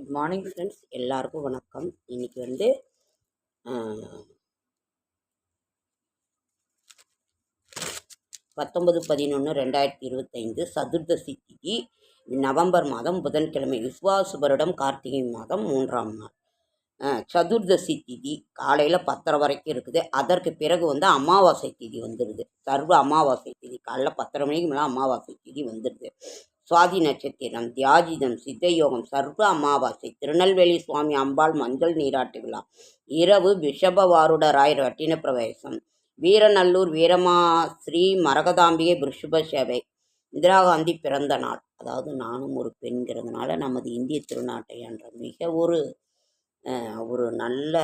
Good morning friends எல்லாருக்கும் வணக்கம். இன்னைக்கு வந்து பத்தொன்பது பதினொன்று ரெண்டாயிரத்தி இருபத்தைந்து சதுர்தசி திதி நவம்பர் மாதம் புதன்கிழமை விஸ்வாசு வருடம் கார்த்திகை மாதம் மூன்றாம் நாள். சதுர்தசி திதி காலையில் பத்தரை வரைக்கும் இருக்குது. அதற்கு பிறகு வந்து அமாவாசை திதி வந்துடுது சர்வ அமாவாசை திதி. காலைல பத்தரை மணிக்கு மேலே அமாவாசை திதி வந்துடுது சுவாதி நட்சத்திரம் தியாஜிதம் சித்தயோகம் சர்வ அமாவாசை திருநெல்வேலி சுவாமி அம்பாள் மஞ்சள் நீராட்டு விழா இரவு விஷபவாருடராய் ரட்டின பிரவேசம் வீரநல்லூர் வீரமா ஸ்ரீ மரகதாம்பிகை பிருஷப சேவை இந்திரா காந்தி பிறந்த நாள். அதாவது நானும் ஒரு பெண்கிறதுனால நமது இந்திய திருநாட்டை என்ற மிக ஒரு ஒரு நல்ல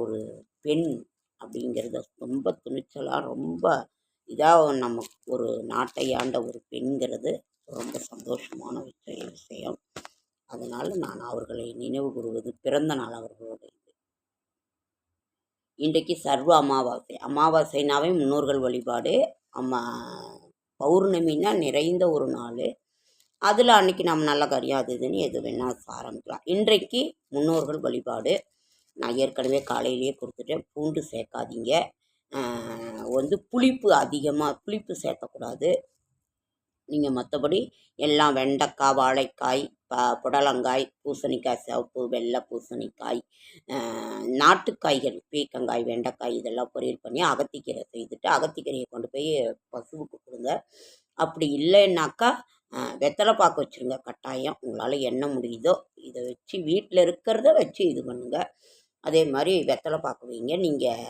ஒரு பெண் அப்படிங்கிறத ரொம்ப துணிச்சலாக ரொம்ப இதாக நம்ம ஒரு நாட்டை ஆண்ட ஒரு பெண்கிறது. ரொம்ப சந்தோஷமான விஷய விஷயம். அதனால் நான் அவர்களை நினைவு கூறுவது பிறந்த நாள் அவர்களோட இது. இன்றைக்கு சர்வ அமாவாசை. அமாவாசைனாவே முன்னோர்கள் வழிபாடு. அம்மா பௌர்ணமின்னா நிறைந்த ஒரு நாள். அதில் அன்னைக்கு நம்ம நல்ல காரியம் அது இதுன்னு எது வேணால் ஆரம்பிக்கலாம். இன்றைக்கு முன்னோர்கள் வழிபாடு. நான் ஏற்கனவே காலையிலேயே கொடுத்துட்டேன். பூண்டு சேர்க்காதீங்க. வந்து புளிப்பு அதிகமாக புளிப்பு சேர்க்கக்கூடாது. நீங்கள் மற்றபடி எல்லாம் வெண்டைக்காய் வாழைக்காய் ப புடலங்காய் பூசணிக்காய் சிவப்பு வெள்ளை பூசணிக்காய் நாட்டு நாட்டுக்காய்கள் பீக்கங்காய் வெண்டைக்காய் இதெல்லாம் பொரியல் பண்ணி அகத்திக்கீரை செய்துட்டு அகத்திக்கீரையை கொண்டு போய் பசுவுக்கு கொடுங்க. அப்படி இல்லைன்னாக்கா வெத்தலை பாக்கு வச்சுருங்க. கட்டாயம் உங்களால் என்ன முடியுதோ இதை வச்சு வீட்டில் இருக்கிறத வச்சு இது பண்ணுங்கள் அதே மாதிரி வெத்தலை பாக்கு வைங்க. நீங்கள்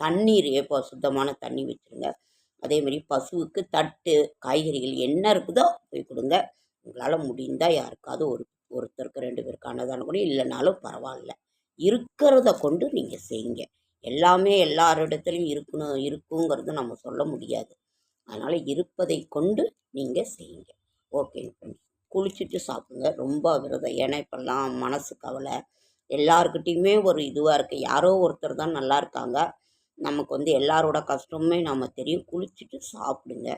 தண்ணீர் எப்போ சுத்தமான தண்ணி வச்சுருங்க. அதே மாதிரி பசுவுக்கு தட்டு காய்கறிகள் என்ன இருக்குதோ போய் கொடுங்க. உங்களால் முடிந்தால் யாருக்காவது ஒரு ஒருத்தருக்கு ரெண்டு பேருக்கு அன்னதானம் கூட இல்லைனாலும் பரவாயில்ல. இருக்கிறத கொண்டு நீங்கள் செய்யுங்க. எல்லாமே எல்லாரிடத்துலையும் இருக்கணும் இருக்குங்கிறது நம்ம சொல்ல முடியாது. அதனால் இருப்பதை கொண்டு நீங்கள் செய்யுங்க. ஓகேங்க ஃப்ரெண்ட்ஸ் குளிச்சுட்டு சாப்பிடுங்க. ரொம்ப விரதம். ஏன்னா இப்போல்லாம் மனசு கவலை. எல்லாருக்கிட்டேயுமே ஒரு இதுவாக இருக்குது யாரோ ஒருத்தர் தான் நல்லா இருக்காங்க. நமக்கு வந்து எல்லாரோட கஷ்டமுமே நாம் தெரியும். குளிச்சுட்டு சாப்பிடுங்க.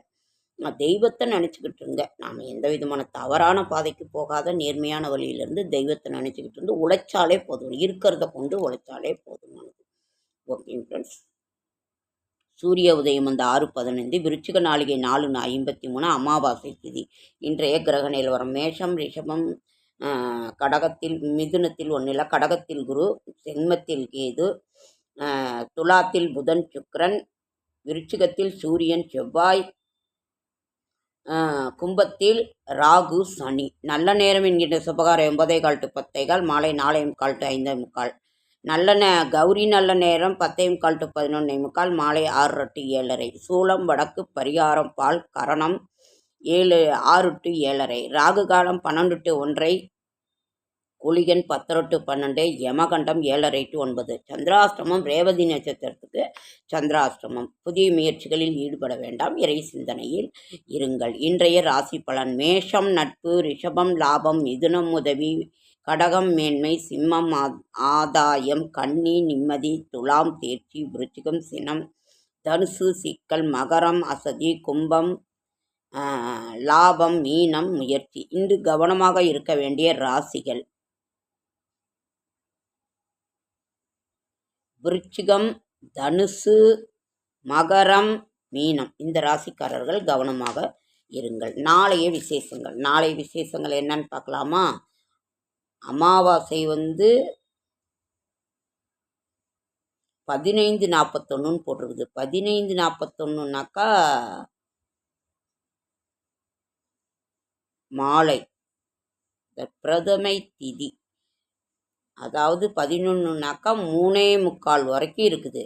நான் தெய்வத்தை நினச்சிக்கிட்டு இருங்க நாம் எந்த விதமான தவறான பாதைக்கு போகாத நேர்மையான வழியிலேருந்து தெய்வத்தை நினச்சிக்கிட்டு இருந்து உழைச்சாலே போதும். இருக்கிறத கொண்டு உழைச்சாலே போதுமானது ஓகே ஃப்ரெண்ட்ஸ் சூரிய உதயம் அந்த ஆறு பதினைந்து விருச்சிக நாளிகை நாலு ஐம்பத்தி மூணு அமாவாசை திதி. இன்றைய கிரக நிலவரம் மேஷம் ரிஷபம் கடகத்தில் மிதுனத்தில் ஒன்றில் கடகத்தில் குரு சென்மத்தில் கேது துலாத்தில் புதன் சுக்கரன் விருச்சிகத்தில் சூரியன் செவ்வாய் கும்பத்தில் ராகு சனி. நல்ல நேரம் என்கின்ற சுபகாரம் ஒன்பதே கால் டு பத்தே கால் மாலை நாலே முக்கால் டு ஐந்தே முக்கால். நல்ல நே கௌரி நல்ல நேரம் பத்தே முக்கால் டு பதினொன்னே முக்கால் மாலை ஆறு டு ஏழரை. சூளம் வடக்கு பரிகாரம் பால் கரணம் ஏழு ஆறு டு ஏழரை. ராகு காலம் பன்னெண்டு டு ஒன்றை குளிகன் பத்தரை டு பன்னெண்டு யமகண்டம் ஏழரை டு ஒன்பது. சந்திராஷ்டமம் ரேவதி நட்சத்திரத்துக்கு சந்திராஷ்டமம். புதிய முயற்சிகளில் ஈடுபட வேண்டாம். இறை சிந்தனையில் இருங்கள். இன்றைய ராசி பலன் மேஷம் நட்பு ரிஷபம் லாபம் மிதுனம் உதவி கடகம் மேன்மை சிம்மம் ஆ- ஆதாயம் கன்னி நிம்மதி துலாம் தேர்ச்சி விருச்சிகம் சினம் தனுசு சிக்கல் மகரம் அசதி கும்பம் லாபம் மீனம் முயற்சி. இன்று கவனமாக இருக்க வேண்டிய ராசிகள். விருச்சிகம் தனுசு மகரம் மீனம். இந்த ராசிக்காரர்கள் கவனமாக இருங்கள். நாளைய விசேஷங்கள். நாளைய விசேஷங்கள் என்னன்னு பார்க்கலாமா? அமாவாசை வந்து பதினைந்து நாற்பத்தொன்னுன்னு போட்டிருக்குது. பதினைந்து நாற்பத்தொன்னுனாக்கா மாலை. பிரதமை திதி. அதாவது பதினொன்றுனாக்கா மூணே முக்கால் வரைக்கும் இருக்குது.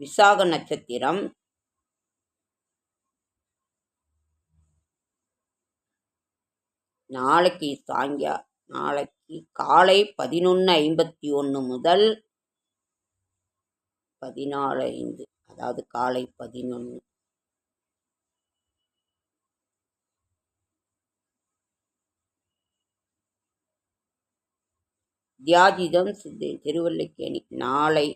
விசாக நட்சத்திரம். நாளைக்கு சாயங்கா நாளைக்கு காலை பதினொன்று ஐம்பத்தி ஒன்று முதல் பதினாலு ஐந்து அதாவது காலை பதினொன்று தியாஜிதம் திருவல்லிக்கேணி. நாளை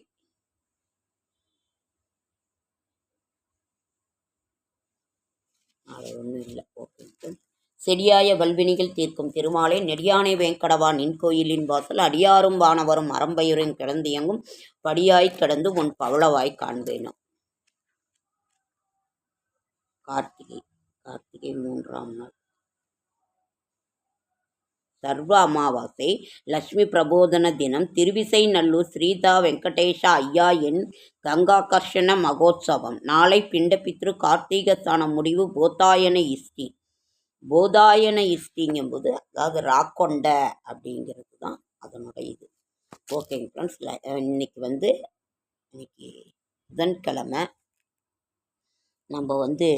நாளை ஒன்றும் இல்லை. ஓகே செடியாய வல்வினிகள் தீர்க்கும் திருமாலை நெடியானை வேங்கடவா நின் கோயிலின் வாசல் அடியாரும் வானவரும் அறம்பயுரின் கிடந்தியங்கும் படியாய் கிடந்து உன் பவளவாய் காண்பேனும் கார்த்திகை. கார்த்திகை மூன்றாம் நாள். சர்வ அமாவாசை லட்சுமி பிரபோதன தினம் திருவிசை நல்லூர் ஸ்ரீதா வெங்கடேஷ ஐயா என் கங்காகர்ஷண மகோத்சவம் நாளை பிண்டபித்ரு கார்த்திக ஸ்தானம் முடிவு போத்தாயன இஷ்டி. போதாயன இஷ்டிங்கும்போது அதாவது ராக்கொண்ட அப்படிங்கிறது தான் அதனுடைய இது. ஓகேங்க ஃப்ரெண்ட்ஸ் இன்னைக்கு வந்து இன்னைக்கு புதன்கிழமை. நம்ம வந்து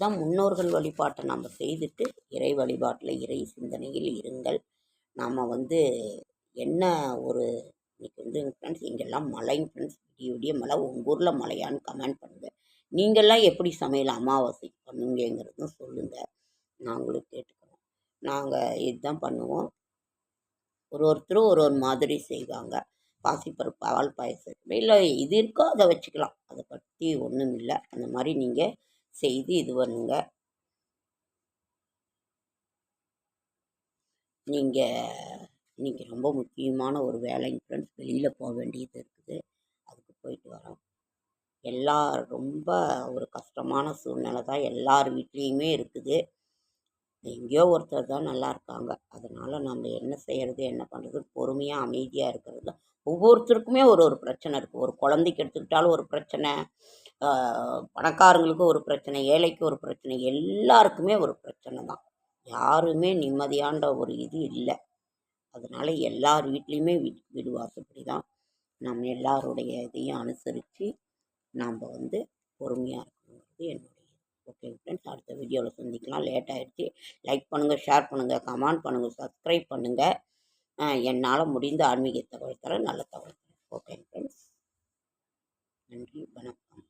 இதுதான் முன்னோர்கள் வழிபாட்டை நம்ம செய்துட்டு இறை வழிபாட்டில் இறை சிந்தனையில் இருங்கள். நாம் வந்து என்ன ஒரு இன்றைக்கி வந்து ஃப்ரெண்ட்ஸ் இங்கெல்லாம் மழைங்க ஃப்ரெண்ட்ஸ் விடிய விடிய மழை உங்கள் ஊரில் மழையான்னு கமெண்ட் பண்ணுங்கள் நீங்கள்லாம் எப்படி சமையல் அமாவாசை பண்ணுங்கங்கிறதும் சொல்லுங்கள் நாங்களும் கேட்டுக்கிறோம் நாங்கள் இதுதான் பண்ணுவோம். ஒரு ஒருத்தரும் ஒரு ஒரு மாதிரி செய்வாங்க. பாசிப்பருப்பு பால் பாயசம் இல்லை இது இருக்கோ அதை வச்சுக்கலாம். அதை பற்றி ஒன்றும் இல்லை அந்த மாதிரி நீங்கள் செய்து இது பண்ணுங்க. நீங்கள் இன்னைக்கு ரொம்ப முக்கியமான ஒரு வேலைங்க ஃப்ரெண்ட்ஸ் வெளியில் போக வேண்டியது இருக்குது. அதுக்கு போயிட்டு வரோம். எல்லா ரொம்ப ஒரு கஷ்டமான சூழ்நிலை தான் எல்லார் வீட்லேயுமே இருக்குது. எங்கேயோ ஒருத்தர் தான் நல்லா இருக்காங்க. அதனால் நம்ம என்ன செய்கிறது என்ன பண்ணுறது பொறுமையாக அமைதியாக இருக்கிறது தான் ஒவ்வொருத்தருக்குமே ஒரு ஒரு பிரச்சனை இருக்குது ஒரு குழந்தைக்கு எடுத்துக்கிட்டாலும் ஒரு பிரச்சனை. பணக்காரங்களுக்கு ஒரு பிரச்சனை ஏழைக்கு ஒரு பிரச்சனை எல்லாருக்குமே ஒரு பிரச்சனை தான். யாருமே நிம்மதியான்ற ஒரு இது இல்லை. அதனால் எல்லார் வீட்லேயுமே வீட் வீடு வாசப்படி தான் நம்ம எல்லாருடைய இதையும் அனுசரித்து நாம் வந்து பொறுமையாக இருக்கணுங்கிறது என்னுடைய ஓகே ஃப்ரெண்ட்ஸ் அடுத்த வீடியோவில் சந்திக்கலாம். லேட் ஆகிடுச்சு லைக் பண்ணுங்கள் ஷேர் பண்ணுங்கள் கமெண்ட் பண்ணுங்கள் சப்ஸ்கிரைப் பண்ணுங்கள் என்னால் முடிந்த ஆன்மீக தகவல் தர நல்ல தகவல் தரேன். ஓகே ஃப்ரெண்ட்ஸ் நன்றி வணக்கம்.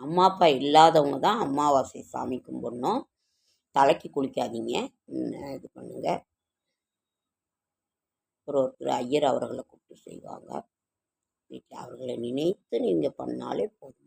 அம்மா அப்பா இல்லாதவங்க தான் அம்மாவாசை சாமி கும்பிடணும். தலைக்கு குளிக்காதீங்க. இது பண்ணுங்க. ஒரு ஒருத்தர் ஐயர் அவர்களை கூப்பிட்டு செய்வாங்க. வீட்டில் அவர்களை நினைத்து நீங்கள் பண்ணாலே போதும்.